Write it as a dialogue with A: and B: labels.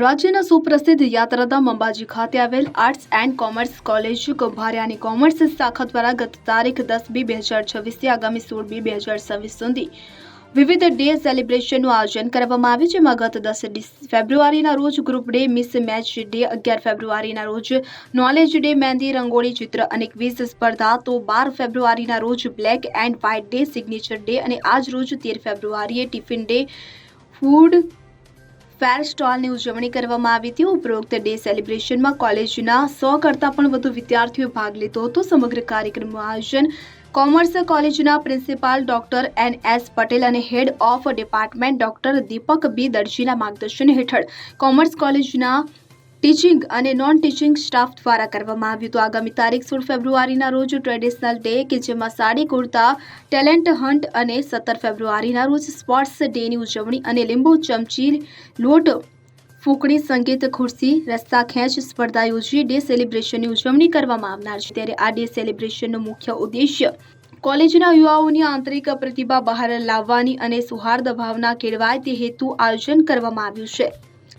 A: રાજ્યના સુપ્રસિદ્ધ યાત્રાધામ અંબાજી ખાતે આવેલ આર્ટ્સ એન્ડ કોમર્સ કોલેજ કૌભાર્યાની કોમર્સ શાખા દ્વારા ગત તારીખ દસ બી બે હજાર છવ્વીસથી આગામી સોળ બી બે હજાર છવ્વીસ સુધી વિવિધ ડે સેલિબ્રેશનનું આયોજન કરવામાં આવ્યું, જેમાં ગત દસ ફેબ્રુઆરીના રોજ group day, mismatch day, અગિયાર ફેબ્રુઆરીના રોજ નોલેજ ડે, મહેંદી, રંગોળી, ચિત્ર અને ક્વિઝ સ્પર્ધા, તો બાર ફેબ્રુઆરીના રોજ black and white day signature day અને આજ રોજ તેર ફેબ્રુઆરીએ ટિફિન ડે ફૂડ ફેર સ્ટોલની ઉજવણી કરવામાં આવી હતી. ઉપરોક્ત ડે સેલિબ્રેશનમાં કોલેજના સો કરતાં પણ વધુ વિદ્યાર્થીઓએ ભાગ લીધો હતો. સમગ્ર કાર્યક્રમનું આયોજન કોમર્સ કોલેજના principal doctor N S Patel અને head of department doctor Deepak B દરજીના માર્ગદર્શન હેઠળ કોમર્સ કોલેજના ટીચિંગ અને નોન ટીચિંગ સ્ટાફ દ્વારા કરવામાં આવ્યું હતું. આગામી તારીખ સોળ ફેબ્રુઆરીના રોજ ટ્રેડિશનલ ડે કે જેમાં સાડી કુર્તા ટેલેન્ટ હન્ટ અને સત્તર ફેબ્રુઆરીના રોજ સ્પોર્ટ્સ ડેની ઉજવણી અને લીંબુ, ચમચી, લોટ, ફૂંકણી, સંગીત, ખુરશી, રસ્તા, ખેંચ, સ્પર્ધા યોજી ડે સેલિબ્રેશનની ઉજવણી કરવામાં આવનાર છે. ત્યારે આ ડે સેલિબ્રેશનનો મુખ્ય ઉદ્દેશ્ય કોલેજના યુવાઓની આંતરિક પ્રતિભા બહાર લાવવાની અને સૌહાર્દ ભાવના કેળવાય તે હેતુ આયોજન કરવામાં આવ્યું છે.